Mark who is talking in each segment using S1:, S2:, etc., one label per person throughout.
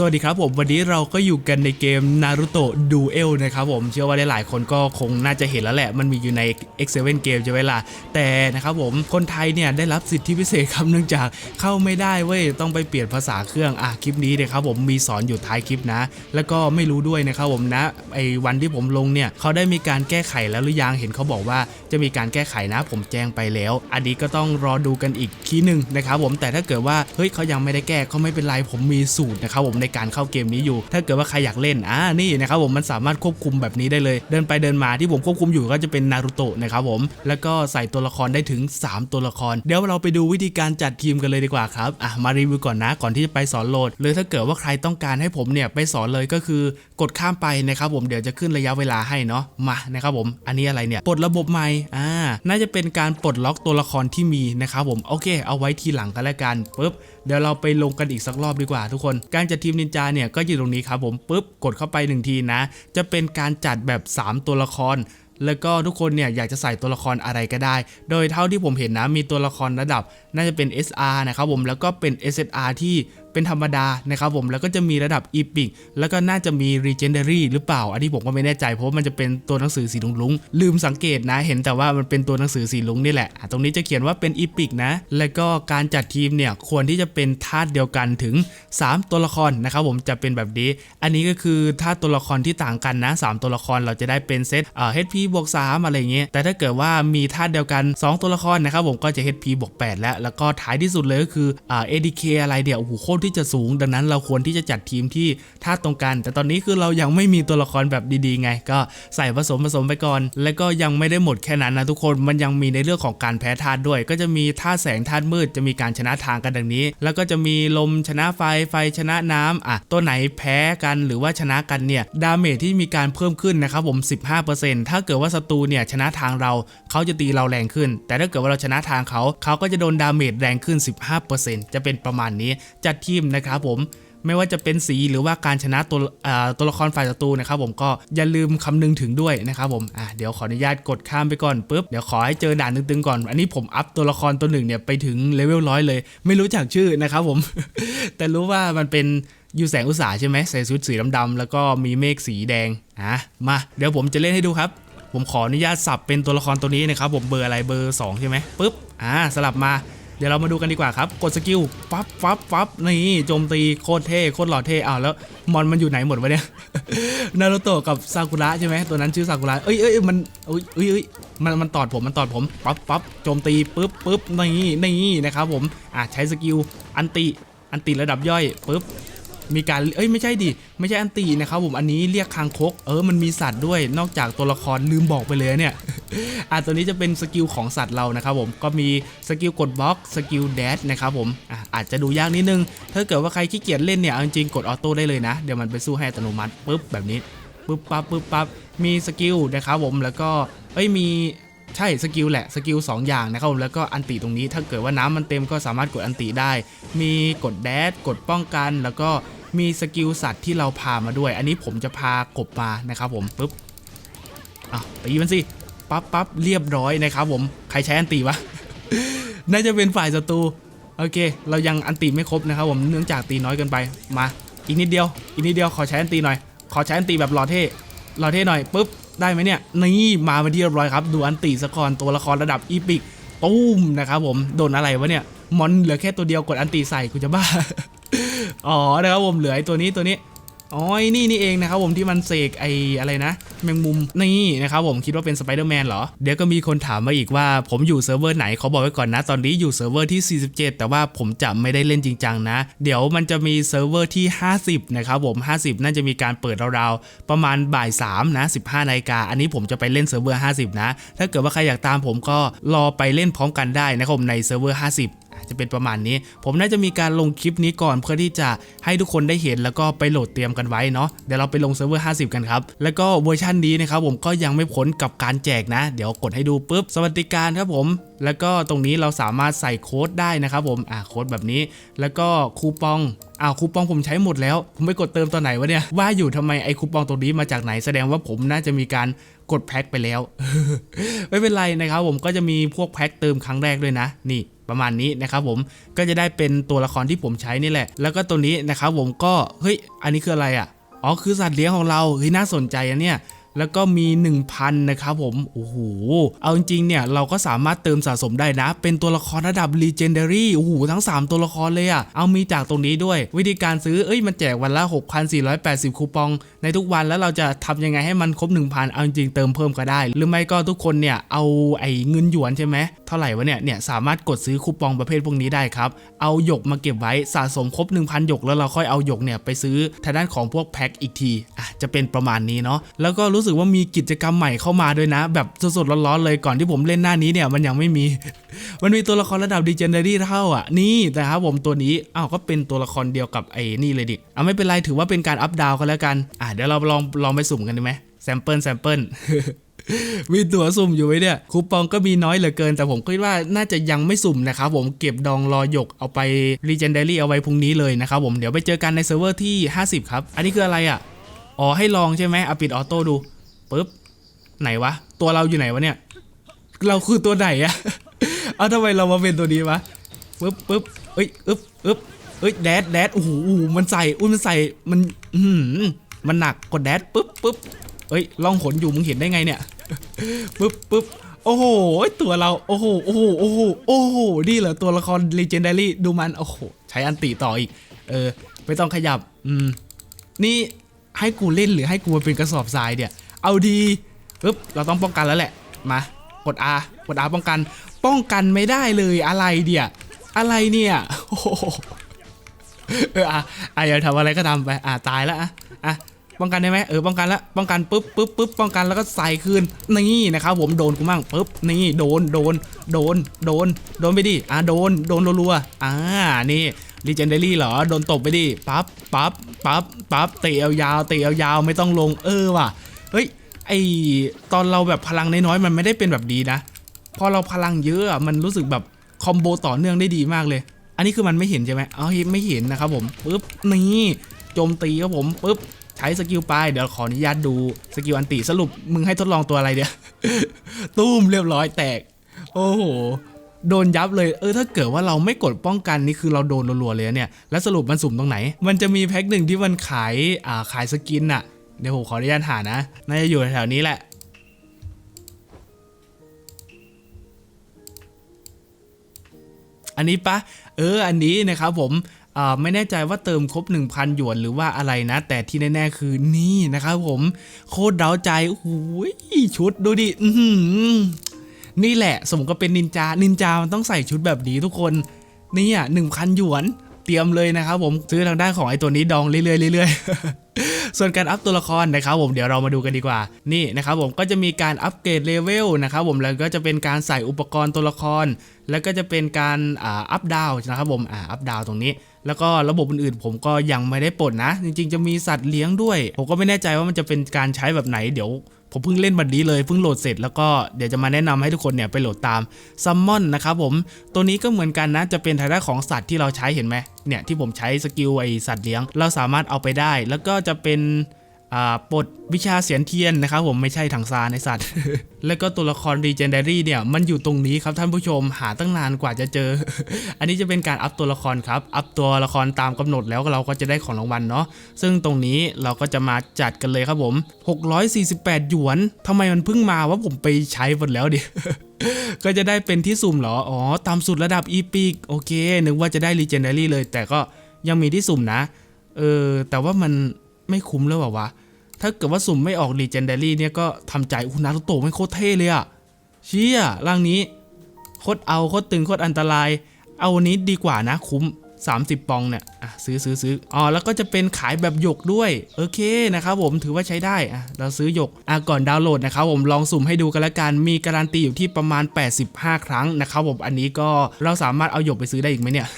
S1: สวัสดีครับผมวันนี้เราก็อยู่กันในเกม Naruto Duel นะครับผมเชื่อว่าหลายๆคนก็คงน่าจะเห็นแล้วแหละ มันมีอยู่ใน X7 เกมใช่ไหมล่ะแต่นะครับผมคนไทยเนี่ยได้รับสิทธิพิเศษครับเนื่องจากเข้าไม่ได้เว้ยต้องไปเปลี่ยนภาษาเครื่องอะคลิปนี้เนี่ยครับผมมีสอนอยู่ท้ายคลิปนะ แล้วก็ไม่รู้ด้วยนะครับผมนะไอ้วันที่ผมลงเนี่ยเขาได้มีการแก้ไขแล้วหรือยังเห็นเขาบอกว่าจะมีการแก้ไขนะผมแจ้งไปแล้ว อันนี้ก็ต้องรอดูกันอีกทีหนึ่งนะครับผมแต่ถ้าเกิดว่าเฮ้ยเขายังไม่ได้แก้ก็ไม่เป็นไรผมมีสูตรนะครับผมในการเข้าเกมนี้อยู่ ถ้าเกิดว่าใครอยากเล่นอ่านี่นะครับผมมันสามารถควบคุมแบบนี้ได้เลย เดินไปเดินมาที่ผมควบคุมอยู่ก็จะเป็นนารูโตะนะครับผมแล้วก็ใส่ตัวละครได้ถึง 3 ตัวละคร เดี๋ยวเราไปดูวิธีการจัดทีมกันเลยดีกว่าครับอะมารีวิวก่อนนะก่อนที่จะไปสอนโหลดหรือถ้าเกิดว่าใครต้องการให้ผมเนี่ยไปสอนเลยก็คือกดข้ามไปนะครับผมเดี๋ยวจะขึ้นระยะเวลาให้เนาะมานะครับผมอันนี้อะไรเนี่ยปลดระบบใหม่อ่า น่าจะเป็นการปลดล็อกตัวละครที่มีนะครับผมโอเค เอาไว้ทีหลังกันแล้วกันปุ๊บเดี๋ยวเราไปลงกันอีกสักรอบดีกว่าทุกคน การจัดทีมนินจาเนี่ยก็อยู่ตรงนี้ครับผมปุ๊บกดเข้าไปหนึ่งทีนะ จะเป็นการจัดแบบ 3 ตัวละครแล้วก็ทุกคนเนี่ยอยากจะใส่ตัวละครอะไรก็ได้ โดยเท่าที่ผมเห็นนะมีตัวละครระดับ น่าจะเป็น SR นะครับผมแล้วก็เป็น SSR ที่เป็นธรรมดานะครับผมแล้วก็จะมีระดับ Epic แล้วก็น่าจะมี Legendary หรือเปล่า อันนี้ผมก็ไม่แน่ใจเพราะว่ามันจะเป็นตัวหนังสือสีลุงๆลืมสังเกตนะเห็นแต่ว่ามันเป็นตัวหนังสือสีลุงนี่แหละตรงนี้จะเขียนว่าเป็น Epic นะ แล้วก็การจัดทีมเนี่ยควรที่จะเป็นธาตุเดียวกันถึง 3 ตัวละครนะครับผมจะเป็นแบบนี้อันนี้ก็คือธาตุตัวละครที่ต่างกันนะ3ตัวละครเราจะได้เป็นเซตเอ่อ HP บวก3อะไรเงี้ยแต่ถ้าเกิดว่ามีธาตุเดียวกัน 2 ตัวละครนะครับผมก็จะ HP บวก8แล้วแล้วก็ท้ายที่สุดเลยก็คืออ่า ADK อะไรเดี๋ยวโอ้โหโคตรที่จะสูง ดังนั้นเราควรที่จะจัดทีมที่ธาตรงกัน แต่ตอนนี้คือเรายังไม่มีตัวละครแบบดีๆ ไง ก็ใส่ผสมผสมไปก่อน แล้วก็ยังไม่ได้หมดแค่นั้นนะทุกคนมันยังมีในเรื่องของการแพ้ธาตุด้วย ก็จะมีธาตุแสงธาตุมืดจะมีการชนะทางกันดังนี้ แล้วก็จะมีลมชนะไฟไฟชนะน้ำอะตัวไหนแพ้กันหรือว่าชนะกันเนี่ยดาเมจที่มีการเพิ่มขึ้นนะครับผม 15%ถ้าเกิดว่าศัตรูเนี่ยชนะทางเราเขาจะตีเราแรงขึ้น แต่ถ้าเกิดว่าเราชนะทางเขาเขาก็จะโดนดาเมจแรงขึ้น 15%จะเป็นประมาณนี้จัดทีมนะครับผมไม่ว่าจะเป็นสีหรือว่าการชนะตัวตัวละครฝ่ายศัตรูนะครับผมก็อย่าลืมคำนึงถึงด้วยนะครับผมอะเดี๋ยวขออนุญาตกดข้ามไปก่อนปุ๊บเดี๋ยวขอให้เจอด่านตึงๆก่อน อันนี้ผมอัพตัวละครตัวหนึ่งเนี่ยไปถึงเลเวลร้อยเลย ไม่รู้จักชื่อนะครับผม แต่รู้ว่ามันเป็นยูแสงอุตสาหใช่ไหมใส่ชุดสีดำๆแล้วก็มีเมฆสีแดงอะมาเดี๋ยวผมจะเล่นให้ดูครับ ผมขออนุญาตสับเป็นตัวละครตัวนี้นะครับผมเบอร์อะไรเบอร์สองใช่ไหมปุ๊บอ่าสลับมา เดี๋ยวเรามาดูกันดีกว่าครับกดสกิลปั๊บปั๊บปั๊บนี่โจมตีโคตรเท่โคตรหล่อเท่อ้าวแล้วมอนมันอยู่ไหนหมดวะเนี่ยนารูโตะกับซากุระใช่ไหมตัวนั้นชื่อซากุระเอ้ยเอ้ยมันเอ้ยเอ้ยเอ้ยมันมันตอดผมมันตอดผมปั๊บปั๊บโจมตีปุ๊บปุ๊บนี่นี่นะครับผมอะใช้สกิลอันติอันติระดับย่อยปุ๊บ มีการเอ้ยไม่ใช่ดิไม่ใช่อันตีนะครับผมอันนี้เรียกคางคกเออมันมีสัตว์ด้วยนอกจากตัวละครลืมบอกไปเลยเนี่ยอะตัวนี้จะเป็นสกิลของสัตว์เรานะครับผมก็มีสกิลกดบล็อกสกิลแดชนะครับผมอะอาจจะดูยากนิดนึง ถ้าเกิดว่าใครขี้เกียจเล่นเนี่ยเอาจริงๆกดออโต้ได้เลยนะ เดี๋ยวมันไปสู้ให้อัตโนมัติปุ๊บแบบนี้ปุ๊บปั๊บปุ๊บปั๊บมีสกิลนะครับผมแล้วก็เอ้ยมีใช่สกิลแหละสกิล2อย่างนะครับผมแล้วก็อันติตรงนี้ถ้าเกิดว่าน้ำมันเต็มก็สามารถกดอันติได้ มีกดแดดกดป้องกันแล้วก็ มีสกิลสัตว์ที่เราพามาด้วย อันนี้ผมจะพากบมานะครับผมปุ๊บอะตีมันสิปั๊บปั๊บเรียบร้อยนะครับผมใครใช้อันติวะน่าจะเป็นฝ่ายศัตรูโอเค เรายังอันติไม่ครบนะครับผมเนื่องจากตีน้อยเกินไปมา อีกนิดเดียว อีกนิดเดียวขอใช้อันตีหน่อย ขอใช้อันตีแบบหล่อเท่หล่อเท่หน่อยปุ๊บได้ไหมเนี่ยนี่มาเป็นที่เรียบร้อยครับ ดูอันตีสกอนตัวละครระดับอีพิกตุ้มนะครับผมโดนอะไรวะเนี่ยมอนเหลือแค่ตัวเดียวกดอันตีใส่กูจะบ้า อ๋อนะครับผมเหลือไอตัวนี้ตัวนี้อ๋อนี่นี่เองนะครับผมที่มันเสกไออะไรนะ แมงมุมนี่นะครับผมคิดว่าเป็นสไปเดอร์แมนเหรอ เดี๋ยวก็มีคนถามมาอีกว่าผมอยู่เซิร์ฟเวอร์ไหนเขาบอกไว้ก่อนนะ ตอนนี้อยู่เซิร์ฟเวอร์ที่ 47 แต่ว่าผมจะไม่ได้เล่นจริงจังนะ เดี๋ยวมันจะมีเซิร์ฟเวอร์ที่ 50 นะครับผม 50 น่าจะมีการเปิดราวๆ ประมาณบ่าย3นะ 15นาฬิกาอันนี้ผมจะไปเล่นเซิร์ฟเวอร์ 50 นะ ถ้าเกิดว่าใครอยากตามผมก็รอไปเล่นพร้อมกันได้นะครับผมในเซิร์ฟเวอร์ 50 จะเป็นประมาณนี้ ผมน่าจะมีการลงคลิปนี้ก่อนเพื่อที่จะให้ทุกคนได้เห็นแล้วก็ไปโหลดเตรียมกันไว้เนาะเดี๋ยวเราไปลงเซิร์ฟเวอร์ 50 กันครับ แล้วก็เวอร์ชันนี้นะครับผมก็ยังไม่พ้นกับการแจกนะ เดี๋ยวกดให้ดูปุ๊บสวัสดิการครับผมแล้วก็ตรงนี้เราสามารถใส่โค้ดได้นะครับผมอ่าโค้ดแบบนี้ แล้วก็คูปองอ้าวคูปองผมใช้หมดแล้ว ผมไปกดเติมตอนไหนวะเนี่ย ว่าอยู่ทำไมไอ้คูปองตรงนี้มาจากไหนแสดงว่าผมน่าจะมีการกดแพ็คไปแล้ว ไม่เป็นไรนะครับผมก็จะมีพวกแพ็คเติมครั้งแรกด้วยนะ นี่ ประมาณนี้นะครับผมก็จะได้เป็นตัวละครที่ผมใช้นี่แหละ แล้วก็ตัวนี้นะครับผมก็เฮ้ยอันนี้คืออะไรอะอ๋อคือสัตว์เลี้ยงของเราเฮ้ยน่าสนใจอะเนี่ย แล้วก็มี 1,000 นะครับผม โอ้โห เอาจริงๆ เนี่ย เราก็สามารถเติมสะสมได้นะ เป็นตัวละครระดับ Legendary โอ้โห ทั้ง 3 ตัวละครเลยอะเอามีจากตรงนี้ด้วย วิธีการซื้อ เอ้ย มันแจกวันละ 6,480 คูปอง ในทุกวัน แล้วเราจะทำยังไงให้มันครบ 1,000 เอาจริงๆ เติมเพิ่มก็ได้ หรือไม่ก็ทุกคนเนี่ย เอาไอ้เงินหยวนใช่ไหม เท่าไหร่วะเนี่ย เนี่ย สามารถกดซื้อคูปองประเภทพวกนี้ได้ครับ เอาหยกมาเก็บไว้ สะสมครบ 1,000 หยก แล้วเราค่อยเอาหยกเนี่ยไปซื้อทางด้านของพวกแพ็คอีกที อะ จะเป็นประมาณนี้เนาะ แล้วก็รู้สึกึกว่ามีกิจกรรมใหม่เข้ามาด้วยนะ แบบสดๆร้อนๆเลยก่อนที่ผมเล่นหน้านี้เนี่ยมันยังไม่มี มันมีตัวละครระดับดีเจนเนอรี่เท่าอะนี่แต่ครับผมตัวนี้อ้าวก็เป็นตัวละครเดียวกับไอ้นี่เลยดิอะไม่เป็นไรถือว่าเป็นการอัพดาวกันแล้วกันอะเดี๋ยวเราลองลองไปสุ่มกันดีไหมแซมเปิลแซมเปิลมีตั๋วสุ่มอยู่ไว้เนี่ยคูปองก็มีน้อยเหลือเกิน แต่ผมคิดว่าน่าจะยังไม่สุ่มนะครับผมเก็บดองรอหยกเอาไป Legendary เอาไว้พรุ่งนี้เลยนะครับผมเดี๋ยวไปเจอกันในเซิร์ฟเวอร์ที่ 50 ครับ อันนี้คืออะไรอะ อ๋อให้ลองใช่ไหมเอาปิดออโต้ดู ปึ๊บไหนวะ ตัวเราอยู่ไหนวะเนี่ย เราคือตัวไหนอะเอาทำไมเรามาเป็นตัวนี้วะปึ๊บปึ๊บเอ้ยอึ๊บอึ๊บเอ้ยแดดแดดโอ้โหอู้หูมันใส่อุ้ยมันใส่มันอือหือมันหนักกดแดดปึ๊บปึ๊บเอ้ยล่องหนอยู่มึงเห็นได้ไงเนี่ยปึ๊บปึ๊บโอ้โหตัวเราโอ้โหโอ้โหโอ้โหโอ้โหนี่เหรอตัวละคร legendary ดูมันโอ้โหใช้อันติต่ออีก เออไม่ต้องขยับอืมนี่ให้กูเล่นหรือให้กูมาเป็นกระสอบทรายเนี่ย เอาดีปึ๊บเราต้องป้องกันแล้วแหละ มากด R กด R ป้องกัน ป้องกันไม่ได้เลยอะไรเดียอะไรเนี่ยโอ้โหเอออะอะอย่าทำอะไรก็ทำไปอะตายแล้วอะอะป้องกันได้ไหมเออป้องกันแล้วป้องกันปุ๊บปุ๊บปุ๊บป้องกันแล้วก็ใส่คืนนี่นะครับผมโดนกูมั่งปุ๊บนี่โดนโดนโดนโดนโดนไปดิอะโดนโดนรัวๆอ่านี่ลีเจนเดอรี่เหรอโดนตบไปดิปั๊บปั๊บปั๊บปั๊บเตะยาวๆเตะยาวๆไม่ต้องลงเออว่ะ เฮ้ยไอตอนเราแบบพลังน้อยๆมันไม่ได้เป็นแบบดีนะพอเราพลังเยอะมันรู้สึกแบบคอมโบต่อเนื่องได้ดีมากเลย อันนี้คือมันไม่เห็นใช่ไหมอ๋อไม่เห็นนะครับผมปึ๊บนี่โจมตีครับผมปึ๊บใช้สกิลไปเดี๋ยวขออนุญาตดูสกิลอันติสรุปมึงให้ทดลองตัวอะไรเดี๋ยวตุ้มเรียบร้อยแตก โอ้โหโดนยับเลย เออ ถ้าเกิดว่าเราไม่กดป้องกันนี่คือเราโดนรัวๆเลยเนี่ย แล้วสรุปมันสุ่มตรงไหน มันจะมีแพ็คหนึ่งที่มันขาย อ่า ขายสกินอะ เดี๋ยวผมขออนุญาตหานะ น่าจะอยู่แถวๆนี้แหละ อันนี้ปะ เออ อันนี้นะครับผมไม่แน่ใจว่าเติมครบ 1,000 หยวนหรือว่าอะไรนะ แต่ที่แน่ๆคือนี่นะครับผมโคตรเร้าใจโอ้โหชุดดูดิอื้อหือนี่แหละ สมก็เป็นนินจา นินจามันต้องใส่ชุดแบบนี้ทุกคน นี่อะหนึ่งพันหยวน เตรียมเลยนะครับผมซื้อทางด้านของไอ้ตัวนี้ดองเรื่อยๆเรื่อยๆ ส่วนการอัพตัวละครนะครับผมเดี๋ยวเรามาดูกันดีกว่านี่นะครับผมก็จะมีการอัปเกรดเลเวลนะครับผมแล้วก็จะเป็นการใส่อุปกรณ์ตัวละคร แล้วก็จะเป็นการอ่าอัพดาวนะครับผมอ่าอัพดาวตรงนี้แล้วก็ระบบอื่นๆผมก็ยังไม่ได้ปลดนะ จริงๆ จะมีสัตว์เลี้ยงด้วย ผมก็ไม่แน่ใจว่ามันจะเป็นการใช้แบบไหนเดี๋ยว ผมเพิ่งเล่นบัดนี้เลยเพิ่งโหลดเสร็จแล้วก็เดี๋ยวจะมาแนะนำให้ทุกคนเนี่ยไปโหลดตามซัมมอนนะครับผมตัวนี้ก็เหมือนกันนะจะเป็นทางด้านของสัตว์ที่เราใช้เห็นไหมเนี่ยที่ผมใช้สกิลไอสัตว์เลี้ยง เราสามารถเอาไปได้ แล้วก็จะเป็น ปลดวิชาเสียนเทียนนะครับผมไม่ใช่ถังซานในสัตว์ แล้วก็ตัวละคร Legendary เนี่ยมันอยู่ตรงนี้ครับท่านผู้ชมหาตั้งนานกว่าจะเจอ อันนี้จะเป็นการอัพตัวละครครับ อัพตัวละครตามกำหนดแล้วเราก็จะได้ของรางวัลเนาะซึ่งตรงนี้เราก็จะมาจัดกันเลยครับผม 648 หยวนทำไมมันเพิ่งมาว่าผมไปใช้หมดแล้วดิก็จะได้เป็นที่สุ่มเหรออ๋อตามสุดระดับอีพิกโอเคนึกว่าจะได้ Legendary เลย แต่ก็ยังมีที่สุ่มนะเออแต่ว่ามัน ไม่คุ้มเลยว่าวะ ถ้าเกิดว่าสุ่มไม่ออก Legendary เนี่ยก็ทำใจอุนารุโตะไม่โคตรเท่เลยอะเชี่ยร่างนี้โคตรเอาโคตรตึงโคตรอันตราย เอาอันนี้ดีกว่านะคุ้ม 30 ปองเนี่ยอะซื้อซื้อซื้ออ๋อแล้วก็จะเป็นขายแบบหยกด้วยโอเคนะครับผมถือว่าใช้ได้อะเราซื้อหยกอะก่อนดาวน์โหลดนะครับผมลองสุ่มให้ดูกันละกันมีการันตีอยู่ที่ประมาณ 85 ครั้งนะครับผมอันนี้ก็เราสามารถเอาหยกไปซื้อได้อีกไหมเนี่ย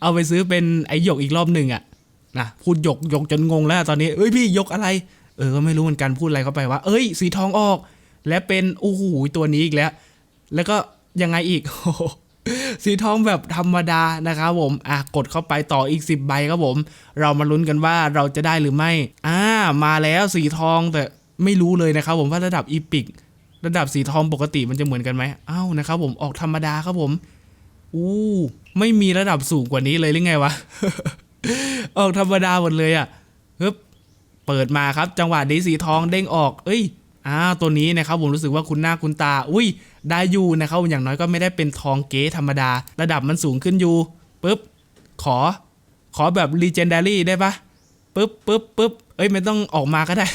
S1: เอาไปซื้อเป็นไอหยกอีกรอบหนึ่งอะ นะพูดยกยกจนงงแล้วตอนนี้เอ้ยพี่ยกอะไร เออก็ไม่รู้เหมือนกันพูดอะไรเข้าไปว่า เอ้ย สีทองออก และเป็นโอ้โหตัวนี้อีกแล้ว แล้วก็ยังไงอีกสีทองแบบธรรมดานะครับผม อะกดเข้าไปต่ออีก 10 ใบครับผม เรามาลุ้นกันว่าเราจะได้หรือไม่ อ่า มาแล้วสีทองแต่ไม่รู้เลยนะครับผมว่าระดับอีพิกระดับสีทองปกติมันจะเหมือนกันไหมอ้าวนะครับผมออกธรรมดาครับผม อู้ ไม่มีระดับสูงกว่านี้เลยหรือไงวะ ออกธรรมดาหมดเลยอะ่ะฮึบเปิดมาครับ จังหวะนี้สีทองเด้งออก เอ้ยอ้าวตัวนี้นะครับผมรู้สึกว่าคุณหน้าคุณตา อุ้ย ได้อยู่นะครับอย่างน้อยก็ไม่ได้เป็นทองเก๊ธรรมดา ระดับมันสูงขึ้นอยู่ปุ๊บ ขอ ขอแบบ legendary ได้ปะปุ๊บปุ๊บปุ๊บเอ้ยไม่ต้องออกมาก็ได้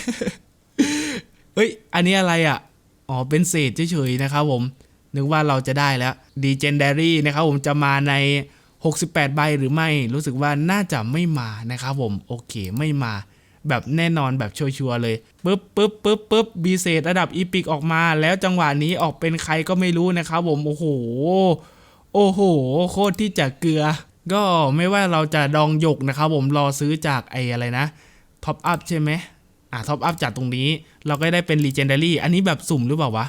S1: เฮ้ย อันนี้อะไรอะ อ๋อ เป็นเศษเฉยๆนะครับผม นึกว่าเราจะได้แล้ว legendary นะครับผมจะมาใน 68 ใบหรือไม่รู้สึกว่าน่าจะไม่มานะครับผมโอเคไม่มา แบบแน่นอนแบบชัวร์เลยปึ๊บปึ๊บปึ๊บปึ๊บบีเศษระดับอีพิกออกมา แล้วจังหวะนี้ออกเป็นใครก็ไม่รู้นะครับผมโอ้โห โอ้โห โคตรที่จะเกลือ ก็ไม่ว่าเราจะดองหยกนะครับผมรอซื้อจากไอ้อะไรนะท็อปอัพใช่ไหมอะท็อปอัพจากตรงนี้ เราก็ได้เป็น Legendary อันนี้แบบสุ่มหรือเปล่าวะ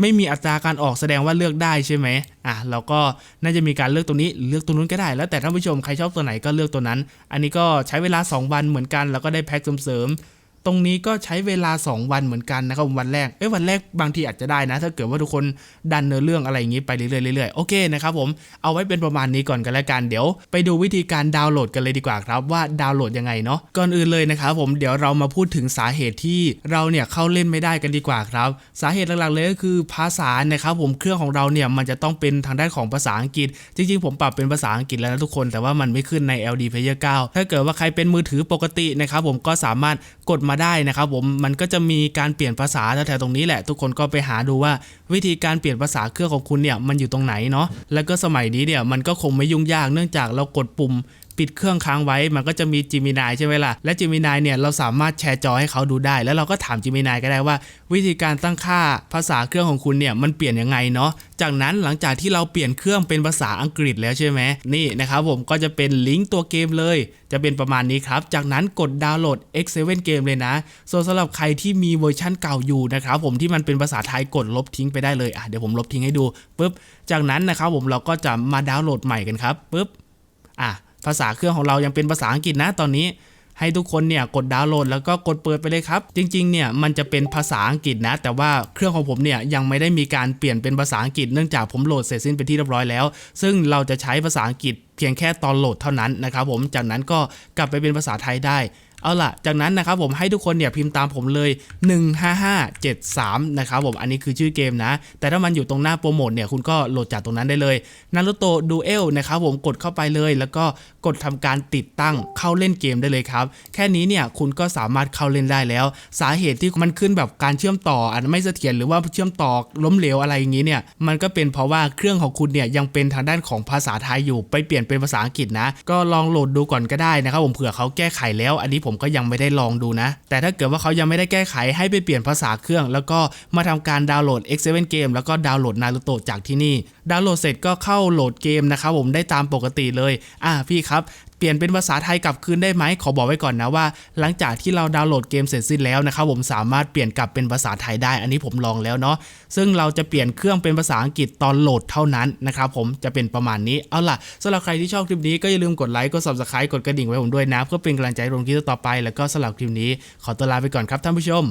S1: ไม่มีอัตราการออกแสดงว่าเลือกได้ใช่ไหมอะเราก็น่าจะมีการเลือกตัวนี้หรือเลือกตัวนู้นก็ได้ แล้วแต่ท่านผู้ชมใครชอบตัวไหนก็เลือกตัวนั้น อันนี้ก็ใช้เวลา 2 วันเหมือนกัน แล้วก็ได้แพ็คเสริมๆ ตรงนี้ก็ใช้เวลา 2 วันเหมือนกันนะครับวันแรก เอ้ยวันแรกบางทีอาจจะได้นะ ถ้าเกิดว่าทุกคนดันเนื้อเรื่องอะไรอย่างนี้ไปเรื่อยๆเรื่อยๆโอเคนะครับผมเอาไว้เป็นประมาณนี้ก่อนกันแล้วกันเดี๋ยว ไปดูวิธีการดาวน์โหลดกันเลยดีกว่าครับว่าดาวน์โหลดยังไงเนาะก่อนอื่นเลยนะครับผมเดี๋ยวเรามาพูดถึงสาเหตุที่เราเนี่ยเข้าเล่นไม่ได้กันดีกว่าครับ สาเหตุหลักๆเลยก็คือภาษานะครับผมเครื่องของเราเนี่ยมันจะต้องเป็นทางด้านของภาษาอังกฤษ จริงๆ ผมปรับเป็นภาษาอังกฤษแล้วนะทุกคนแต่ว่ามันไม่ขึ้นใน LD Player 9 ถ้าเกิดว่าใครเป็นมือถือปกตินะครับผมก็สามารถกดมาได้นะครับผมมันก็จะมีการเปลี่ยนภาษาแถวๆตรงนี้แหละ ทุกคนก็ไปหาดูว่าวิธีการเปลี่ยนภาษาเครื่องของคุณเนี่ยมันอยู่ตรงไหนเนาะแล้วก็สมัยนี้เนี่ยมันก็คงไม่ยุ่งยากเนื่องจากเรากดปุ่มปิดเครื่องค้างไว้มันก็จะมี Gemini ใช่ไหมล่ะ และ Gemini เนี่ยเราสามารถแชร์จอให้เขาดูได้ แล้วเราก็ถาม Gemini ก็ได้ว่า วิธีการตั้งค่าภาษาเครื่องของคุณเนี่ยมันเปลี่ยนยังไงเนาะ จากนั้นหลังจากที่เราเปลี่ยนเครื่องเป็นภาษาอังกฤษแล้วใช่ไหมนี่นะครับผมก็จะเป็นลิงก์ตัวเกมเลย จะเป็นประมาณนี้ครับ จากนั้นกดดาวน์โหลด X7 เกมเลยนะ ส่วนสำหรับใครที่มีเวอร์ชั่นเก่าอยู่นะครับผมที่มันเป็นภาษาไทยกดลบทิ้งไปได้เลยอะเดี๋ยวผมลบทิ้งให้ดูปุ๊บจากนั้นนะครับผมเราก็จะมาดาวน์โหลดใหม่กันครับปุ๊บอะ ภาษาเครื่องของเรายังเป็นภาษาอังกฤษนะตอนนี้ ให้ทุกคนเนี่ยกดดาวน์โหลดแล้วก็กดเปิดไปเลยครับ จริงๆเนี่ยมันจะเป็นภาษาอังกฤษนะ แต่ว่าเครื่องของผมเนี่ยยังไม่ได้มีการเปลี่ยนเป็นภาษาอังกฤษเนื่องจากผมโหลดเสร็จสิ้นเป็นที่เรียบร้อยแล้ว ซึ่งเราจะใช้ภาษาอังกฤษเพียงแค่ตอนโหลดเท่านั้นนะครับผมจากนั้นก็กลับไปเป็นภาษาไทยได้ เอาล่ะ จากนั้นนะครับผมให้ทุกคนเนี่ยพิมพ์ตามผมเลย 15573 นะครับผม อันนี้คือชื่อเกมนะ แต่ถ้ามันอยู่ตรงหน้าโปรโมทเนี่ยคุณก็โหลดจากตรงนั้นได้เลยนารุโตดูเอลนะครับผมกดเข้าไปเลย แล้วก็กดทำการติดตั้งเข้าเล่นเกมได้เลยครับ แค่นี้เนี่ยคุณก็สามารถเข้าเล่นได้แล้ว สาเหตุที่มันขึ้นแบบการเชื่อมต่ออันไม่เสถียรหรือว่าเชื่อมต่อล้มเหลวอะไรอย่างนี้เนี่ยมันก็เป็นเพราะว่าเครื่องของคุณเนี่ยยังเป็นทางด้านของภาษาไทยอยู่ไปเปลี่ยนเป็นภาษาอังกฤษนะก็ลองโหลดดูก่อนก็ได้นะครับผมเผื่อเขาแก้ไขแล้ว อันนี้ผมก็ยังไม่ได้ลองดูนะ แต่ถ้าเกิดว่าเขายังไม่ได้แก้ไขให้ไปเปลี่ยนภาษาเครื่อง แล้วก็มาทำการดาวน์โหลด X7 เกมแล้วก็ดาวน์โหลดนารูโตจากที่นี่ ดาวน์โหลดเสร็จก็เข้าโหลดเกมนะครับผมได้ตามปกติเลย อ่าพี่ครับ ปลี่ยนเป็นภาษาไทยกลับคืนได้ไหมขอบอกไว้ก่อนนะว่า หลังจากที่เราดาวน์โหลดเกมเสร็จสิ้นแล้วนะครับผมสามารถเปลี่ยนกลับเป็นภาษาไทยได้ อันนี้ผมลองแล้วเนาะซึ่งเราจะเปลี่ยนเครื่องเป็นภาษาอังกฤษตอนโหลดเท่านั้นนะครับผมจะเป็นประมาณนี้เอาล่ะสำหรับใครที่ชอบคลิปนี้ก็อย่าลืมกดไลค์กด subscribe กดกระดิ่งไว้ผมด้วยนะเพื่อเป็นกำลังใจให้ลงคลิปต่อไปแล้วก็สำหรับคลิปนี้ขอตัวลาไปก่อนครับท่านผู้ชม